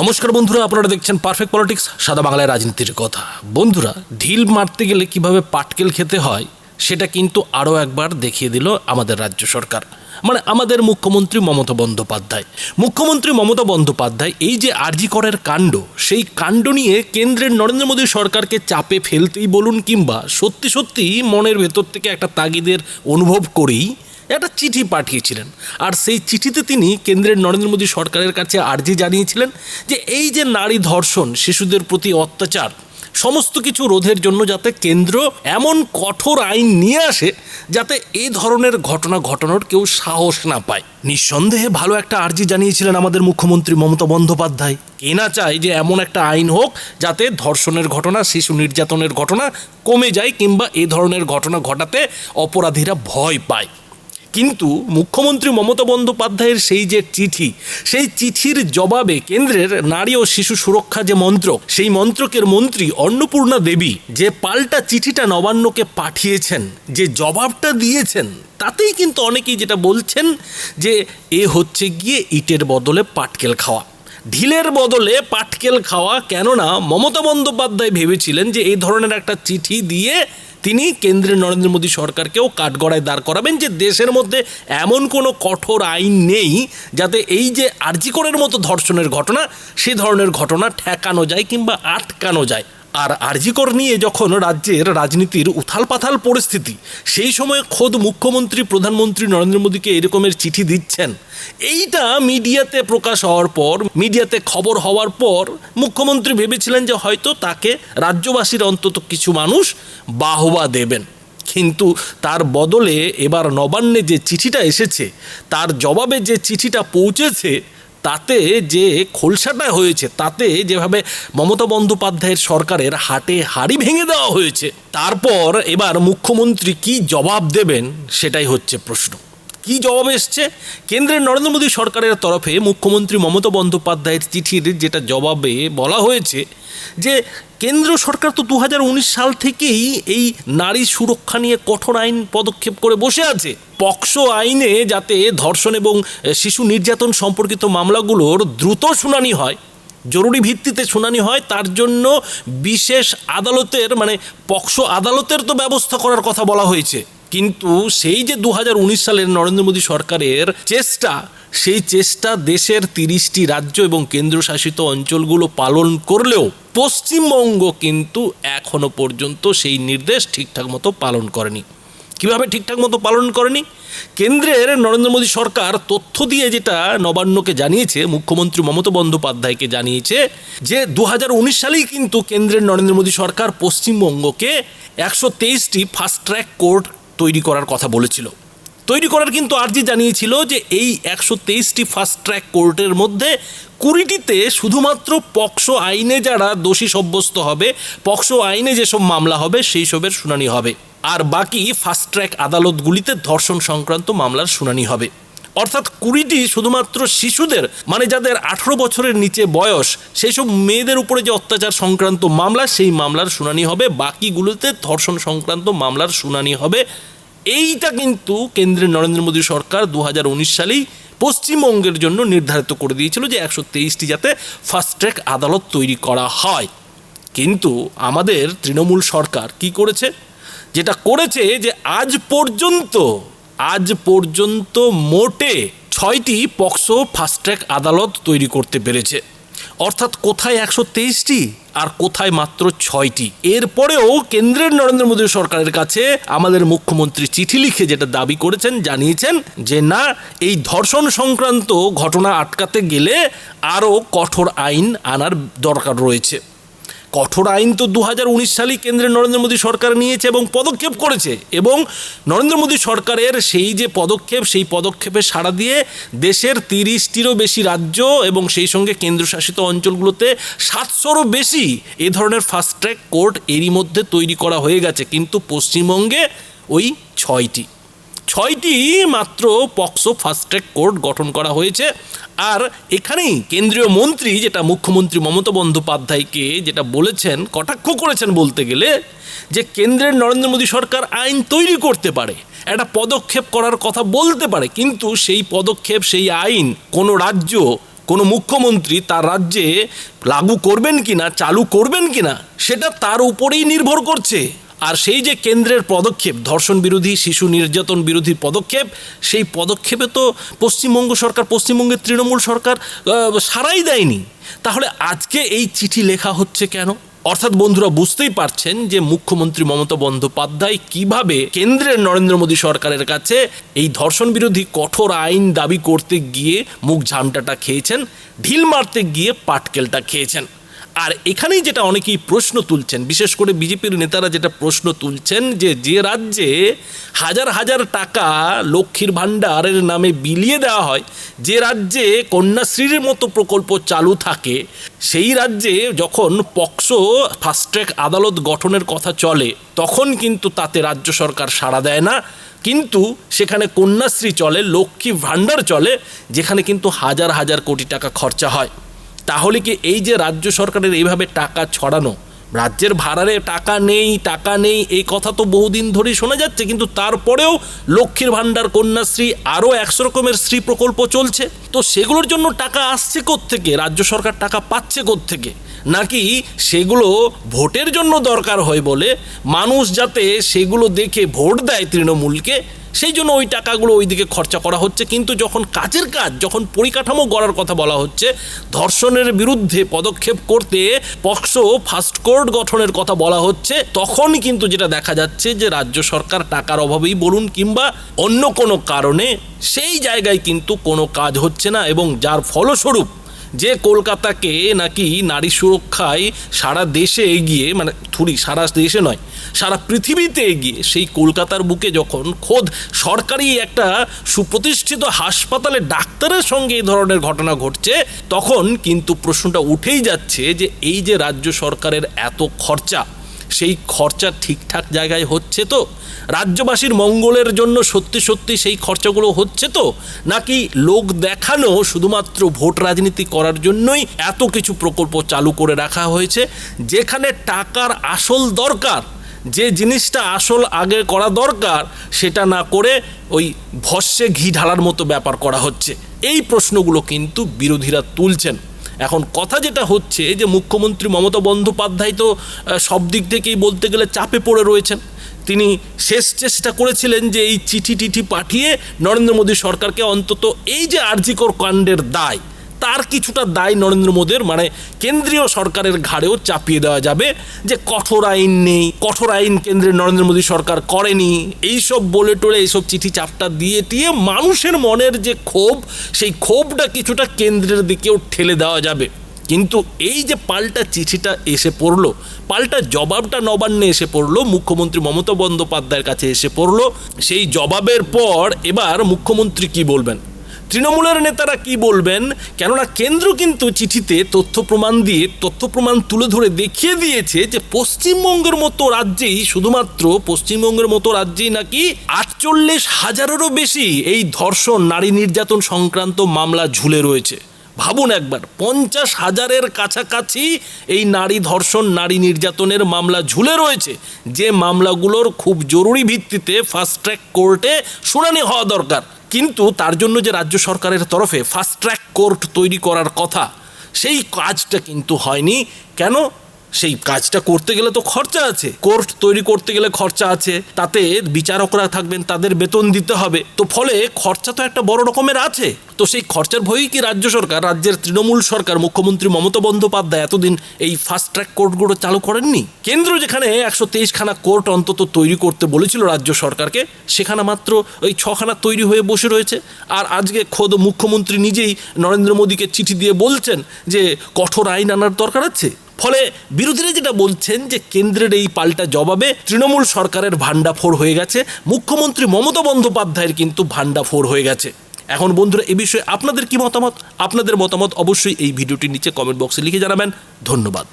নমস্কার বন্ধুরা, আপনারা দেখছেন পারফেক্ট পলিটিক্স সাদা বাংলায় রাজনীতির কথা। বন্ধুরা, ঢিল মারতে গেলে কীভাবে পাটকেল খেতে হয়, সেটা কিন্তু আরও একবার দেখিয়ে দিল আমাদের রাজ্য সরকার। মানে আমাদের মুখ্যমন্ত্রী মমতা বন্দ্যোপাধ্যায়। মুখ্যমন্ত্রী মমতা বন্দ্যোপাধ্যায়, এই যে আরজি করের কাণ্ড, সেই কাণ্ড নিয়ে কেন্দ্রের নরেন্দ্র মোদী সরকারকে চাপে ফেলতেই বলুন কিংবা সত্যি সত্যি মনের ভেতর থেকে একটা তাগিদের অনুভব করেই একটা চিঠি পাঠিয়েছিলেন। আর সেই চিঠিতে তিনি কেন্দ্রের নরেন্দ্র মোদী সরকারের কাছে আর্জি জানিয়েছিলেন যে, এই যে নারী ধর্ষণ, শিশুদের প্রতি অত্যাচার, সমস্ত কিছু রোধের জন্য যাতে কেন্দ্র এমন কঠোর আইন নিয়ে আসে যাতে এই ধরনের ঘটনা ঘটানোর কেউ সাহস না পায়। নিঃসন্দেহে ভালো একটা আর্জি জানিয়েছিলেন আমাদের মুখ্যমন্ত্রী মমতা বন্দ্যোপাধ্যায়। কে না চায় যে এমন একটা আইন হোক যাতে ধর্ষণের ঘটনা, শিশু নির্যাতনের ঘটনা কমে যায় কিংবা এ ধরনের ঘটনা ঘটাতে অপরাধীরা ভয় পায়। কিন্তু মুখ্যমন্ত্রী মমতা বন্দ্যোপাধ্যায়ের সেই যে চিঠি, সেই চিঠির জবাবে কেন্দ্রের নারী ও শিশু সুরক্ষা যে মন্ত্রক, সেই মন্ত্রকের মন্ত্রী অন্নপূর্ণা দেবী যে পাল্টা চিঠিটা নবান্নকে পাঠিয়েছেন, যে জবাবটা দিয়েছেন, তাতেই কিন্তু অনেকেই যেটা বলছেন যে এ হচ্ছে গিয়ে ইটের বদলে পাটকেল খাওয়া। ঢিলের বদলে পাটকেল খাওয়া কেননা মমতা বন্দ্যোপাধ্যায় ভেবেছিলেন যে এই ধরনের একটা চিঠি দিয়ে তিনি কেন্দ্রের নরেন্দ্র মোদী সরকারকেও কাঠগড়ায় দাঁড় করাবেন যে দেশের মধ্যে এমন কোনো কঠোর আইন নেই যাতে এই যে আর্জিকরের মতো ধর্ষণের ঘটনা, সে ধরনের ঘটনা ঠেকানো যায় কিংবা আটকানো যায়। আর আরজিকর নিয়ে যখন রাজ্যের রাজনীতির উথাল পাথাল পরিস্থিতি, সেই সময় খোদ মুখ্যমন্ত্রী, প্রধানমন্ত্রী নরেন্দ্র মোদীকে এরকমের চিঠি দিচ্ছেন। এইটা মিডিয়াতে প্রকাশ হওয়ার পর, মিডিয়াতে খবর হওয়ার পর মুখ্যমন্ত্রী ভেবেছিলেন যে হয়তো তাকে রাজ্যবাসীর অন্তত কিছু মানুষ বাহবা দেবেন। কিন্তু তার বদলে এবার নবান্নে যে চিঠিটা এসেছে, তার জবাবে যে চিঠিটা পৌঁছেছে তাতে যে খোলসাটা হয়েছে, তাতে যেভাবে মমতা বন্দ্যোপাধ্যায়ের সরকারের হাটে হাড়ি ভেঙে দেওয়া হয়েছে, তারপর এবার মুখ্যমন্ত্রী কি জবাব দেবেন সেটাই হচ্ছে প্রশ্ন। কি জবাব এসছে? কেন্দ্রের নরেন্দ্র মোদী সরকারের তরফে মুখ্যমন্ত্রী মমতা বন্দ্যোপাধ্যায়ের চিঠির যেটা জবাবে বলা হয়েছে যে কেন্দ্র সরকার তো দু হাজার উনিশ সাল থেকেই এই নারী সুরক্ষা নিয়ে কঠোর আইন পদক্ষেপ করে বসে আছে। পক্সো আইনে যাতে ধর্ষণ এবং শিশু নির্যাতন সম্পর্কিত মামলাগুলোর দ্রুত শুনানি হয়, জরুরি ভিত্তিতে শুনানি হয়, তার জন্য বিশেষ আদালতের মানে পক্সো আদালতের তো ব্যবস্থা করার কথা বলা হয়েছে। কিন্তু সেই যে দু হাজার উনিশ সালের নরেন্দ্র মোদী সরকারের চেষ্টা, সেই চেষ্টা দেশের তিরিশটি রাজ্য এবং কেন্দ্রশাসিত অঞ্চলগুলো পালন করলেও পশ্চিমবঙ্গ কিন্তু এখনও পর্যন্ত সেই নির্দেশ ঠিকঠাক মতো পালন করেনি। কীভাবে ঠিকঠাক মতো পালন করেনি? কেন্দ্রের নরেন্দ্র মোদী সরকার তথ্য দিয়ে যেটা নবান্নকে জানিয়েছে, মুখ্যমন্ত্রী মমতা বন্দ্যোপাধ্যায়কে জানিয়েছে যে দু হাজার উনিশ সালেই কিন্তু কেন্দ্রের নরেন্দ্র মোদী সরকার পশ্চিমবঙ্গকে একশো তেইশটি ফাস্ট ট্র্যাক কোর্ট তৈরি করার কথা বলেছিল। তৈরি করার কিন্তু আর্জি জানিয়েছিল যে এই একশো তেইশটি ফাস্ট ট্র্যাক কোর্টের মধ্যে কুড়িটিতে শুধুমাত্র পক্সো আইনে যারা দোষী সাব্যস্ত হবে, পক্সো আইনে যেসব মামলা হবে সেই সবের শুনানি হবে। আর বাকি ফাস্ট ট্র্যাক আদালতগুলিতে ধর্ষণ সংক্রান্ত মামলার শুনানি হবে। অর্থাৎ কুড়িটি শুধুমাত্র শিশুদের মানে যাদের আঠারো বছরের নিচে বয়স সেই সব মেয়েদের উপরে যে অত্যাচার সংক্রান্ত মামলা, সেই মামলার শুনানি হবে। বাকিগুলোতে ধর্ষণ সংক্রান্ত মামলার শুনানি হবে। এইটা কিন্তু কেন্দ্রের নরেন্দ্র মোদী সরকার দু হাজার উনিশ সালেই পশ্চিমবঙ্গের জন্য নির্ধারিত করে দিয়েছিল যে একশো তেইশটি যাতে ফাস্ট ট্র্যাক আদালত তৈরি করা হয়। কিন্তু আমাদের তৃণমূল সরকার কি করেছে? যেটা করেছে যে আজ পর্যন্ত আজ পর্যন্ত মোটে ছয়টি পক্সো ফাস্ট ট্র্যাক আদালত তৈরি করতে পেরেছে। অর্থাৎ কোথায় একশো তেইশটি আর কোথায় মাত্র ছয়টি। এরপরেও কেন্দ্রের নরেন্দ্র মোদী সরকারের কাছে আমাদের মুখ্যমন্ত্রী চিঠি লিখে যেটা দাবি করেছেন, জানিয়েছেন যে, না, এই ধর্ষণ সংক্রান্ত ঘটনা আটকাতে গেলে আরও কঠোর আইন আনার দরকার রয়েছে। কঠোর আইন তো দু সালেই কেন্দ্রের নরেন্দ্র মোদী সরকার নিয়েছে এবং পদক্ষেপ করেছে। এবং নরেন্দ্র মোদী সরকারের সেই যে পদক্ষেপ, সেই পদক্ষেপে সাড়া দিয়ে দেশের তিরিশটিরও বেশি রাজ্য এবং সেই সঙ্গে কেন্দ্রশাসিত অঞ্চলগুলোতে সাতশোরও বেশি এ ধরনের ফাস্ট ট্র্যাক কোর্ট এরই মধ্যে তৈরি করা হয়ে গেছে। কিন্তু পশ্চিমবঙ্গে ওই ছয়টি। ছয়টি মাত্র পক্সো ফাস্ট ট্র্যাক কোর্ট গঠন করা হয়েছে। আর এখানেই কেন্দ্রীয় মন্ত্রী, যেটা মুখ্যমন্ত্রী মমতা বন্দ্যোপাধ্যায়কে যেটা বলেছেন, কটাক্ষ করেছেন বলতে গেলে, যে কেন্দ্রের নরেন্দ্র মোদী সরকার আইন তৈরি করতে পারে, একটা পদক্ষেপ করার কথা বলতে পারে, কিন্তু সেই পদক্ষেপ, সেই আইন কোনো রাজ্য, কোনো মুখ্যমন্ত্রী তার রাজ্যে লাগু করবেন কিনা, চালু করবেন কিনা, সেটা তার উপরেই নির্ভর করছে। আর সেই যে কেন্দ্রের পদক্ষেপ, ধর্ষণ বিরোধী, শিশু নির্যাতন বিরোধী পদক্ষেপ, সেই পদক্ষেপে তো পশ্চিমবঙ্গ সরকার, পশ্চিমবঙ্গের তৃণমূল সরকার সারাই দেয়নি। তাহলে আজকে এই চিঠি লেখা হচ্ছে কেন? অর্থাৎ বন্ধুরা বুঝতেই পারছেন যে মুখ্যমন্ত্রী মমতা বন্দ্যোপাধ্যায় কীভাবে কেন্দ্রের নরেন্দ্র মোদী সরকারের কাছে এই ধর্ষণ বিরোধী কঠোর আইন দাবি করতে গিয়ে মুখ ঝামটাটা খেয়েছেন, ঢিল মারতে গিয়ে পাটকেলটা খেয়েছেন। আর এখানেই যেটা অনেকেই প্রশ্ন তুলছেন, বিশেষ করে বিজেপির নেতারা যেটা প্রশ্ন তুলছেন যে যে রাজ্যে হাজার হাজার টাকা লক্ষ্মীর ভাণ্ডারের নামে বিলিয়ে দেওয়া হয়, যে রাজ্যে কন্যাশ্রীর মতো প্রকল্প চালু থাকে, সেই রাজ্যে যখন পক্সো ফাস্ট্র্যাক আদালত গঠনের কথা চলে, তখন কিন্তু তাতে রাজ্য সরকার সাড়া দেয় না। কিন্তু সেখানে কন্যাশ্রী চলে লক্ষ্মী ভাণ্ডার চলে, যেখানে কিন্তু হাজার হাজার কোটি টাকা খরচা হয়। তাহলে কি এই যে রাজ্য সরকারের এইভাবে টাকা ছড়ানো, রাজ্যের ভাড়ারে টাকা নেই টাকা নেই, এই কথা তো বহুদিন ধরেই শোনা যাচ্ছে, কিন্তু তারপরেও লক্ষ্মীর ভাণ্ডার, কন্যাশ্রী আরও একশো রকমের শ্রী প্রকল্প চলছে। তো সেগুলোর জন্য টাকা আসছে থেকে রাজ্য সরকার টাকা পাচ্ছে থেকে নাকি সেগুলো ভোটের জন্য দরকার হয় বলে মানুষ যাতে সেগুলো দেখে ভোট দেয় তৃণমূলকে সেই জন্য ওই টাকাগুলো ওইদিকে খরচা করা হচ্ছে। কিন্তু যখন কাজের কাজ, যখন পরিকাঠামো গড়ার কথা বলা হচ্ছে, ধর্ষণের বিরুদ্ধে পদক্ষেপ করতে পক্সো ফাস্ট কোর্ট গঠনের কথা বলা হচ্ছে তখন কিন্তু যেটা দেখা যাচ্ছে যে রাজ্য সরকার টাকার অভাবেই বলুন কিংবা অন্য কোনো কারণে সেই জায়গায় কিন্তু কোনো কাজ হচ্ছে না এবং যার ফলস্বরূপ যে কলকাতাকে নাকি নারী সুরক্ষায় সারা দেশে এগিয়ে মানে থুরি, সারা দেশে নয়, সারা পৃথিবীতে এগিয়ে সেই কলকাতার বুকে যখন খোদ সরকারি একটা সুপ্রতিষ্ঠিত হাসপাতালে ডাক্তারের সঙ্গে এই ধরনের ঘটনা ঘটছে, তখন কিন্তু প্রশ্নটা উঠেই যাচ্ছে যে এই যে রাজ্য সরকারের এত খরচা সেই খরচা ঠিকঠাক জায়গায় হচ্ছে তো? রাজ্যবাসীর মঙ্গলের জন্য সত্যি সত্যি সেই খরচাগুলো হচ্ছে তো? নাকি লোক দেখানো শুধুমাত্র ভোট রাজনীতি করার জন্যই এত কিছু প্রকল্প চালু করে রাখা হয়েছে? যেখানে টাকার আসল দরকার, যে জিনিসটা আসল আগে করা দরকার, সেটা না করে ওই ভস্যে ঘি ঢালার মতো ব্যাপার করা হচ্ছে। এই প্রশ্নগুলো কিন্তু বিরোধীরা তুলছেন। এখন কথা যেটা হচ্ছে, যে মুখ্যমন্ত্রী মমতা বন্দ্যোপাধ্যায় তো সব দিক থেকেই বলতে গেলে চাপে পড়ে রয়েছেন। তিনি শেষ চেষ্টা করেছিলেন যে এই চিঠি টিঠি পাঠিয়ে নরেন্দ্র মোদী সরকারকে অন্তত এই যে আর্জিকর কাণ্ডের দায় তার কিছুটা দায় নরেন্দ্র মোদীর মানে কেন্দ্রীয় সরকারের ঘাড়েও চাপিয়ে দেওয়া যাবে যে কঠোর আইন নেই, কঠোর আইন কেন্দ্রে নরেন্দ্র মোদী সরকার করেনি। এইসব বলে টলে, এইসব চিঠি চাপটা দিয়ে টিয়ে মানুষের মনের যে ক্ষোভ, সেই ক্ষোভটা কিছুটা কেন্দ্রের দিকেও ঠেলে দেওয়া যাবে। কিন্তু এই যে পাল্টা চিঠিটা এসে পড়ল, পাল্টা জবাবটা নবান্নে এসে পড়ল, মুখ্যমন্ত্রী মমতা বন্দ্যোপাধ্যায়ের কাছে এসে পড়ল, সেই জবাবের পর এবার মুখ্যমন্ত্রী কি বলবেন? তৃণমূলের নেতারা কি বলবেন? কেননা কেন্দ্র কিন্তু চিঠিতে তথ্য প্রমাণ দিয়ে, তথ্য প্রমাণ তুলে ধরে দেখিয়ে দিয়েছে যে পশ্চিমবঙ্গের মতো রাজ্যেই শুধুমাত্র পশ্চিমবঙ্গের মতো রাজ্যেই নাকি আটচল্লিশ হাজারেরও বেশি এই ধর্ষণ, নারী নির্যাতন সংক্রান্ত মামলা ঝুলে রয়েছে। ভাবুন একবার, পঞ্চাশ হাজারের কাছাকাছি এই নারী ধর্ষণ, নারী নির্যাতনের মামলা ঝুলে রয়েছে। যে মামলাগুলোর খুব জরুরি ভিত্তিতে ফাস্ট ট্র্যাক কোর্টে শুনানি হওয়া দরকার। কিন্তু তার জন্য যে রাজ্য সরকারের তরফে ফাস্ট ট্র্যাক কোর্ট তৈরি করার কথা, সেই কাজটা কিন্তু হয়নি। কেন? সেই কাজটা করতে গেলে তো খরচা আছে। কোর্ট তৈরি করতে গেলে খরচা আছে। তাতে বিচারকরা থাকবেন, তাদের বেতন দিতে হবে। তো ফলে খরচা তো একটা বড় রকমের আছে। তো সেই খরচার ভয়েই কি রাজ্য সরকার? রাজ্যের তৃণমূল সরকার, মুখ্যমন্ত্রী মমতা বন্দ্যোপাধ্যায় এতদিন এই ফাস্ট ট্র্যাক কোর্টগুলো চালু করেননি? কেন্দ্র যেখানে একশো তেইশখানা কোর্ট অন্তত তৈরি করতে বলেছিল রাজ্য সরকারকে, সেখানে মাত্র ওই ছখানা তৈরি হয়ে বসে রয়েছে। আর আজকে খোদ মুখ্যমন্ত্রী নিজেই নরেন্দ্র মোদীকে চিঠি দিয়ে বলছেন যে, কঠোর আইন আনার দরকার আছে। ফলে বিরোধীরা যেটা বলছেন যে কেন্দ্রের এই পাল্টা জবাবে তৃণমূল সরকারের ভান্ডাফোড় হয়ে গেছে, মুখ্যমন্ত্রী মমতা বন্দ্যোপাধ্যায়ের কিন্তু ভান্ডাফোর হয়ে গেছে। এখন বন্ধুরা, এ বিষয়ে আপনাদের কি মতামত? আপনাদের মতামত অবশ্যই এই ভিডিওটির নিচে কমেন্ট বক্সে লিখে জানাবেন। ধন্যবাদ।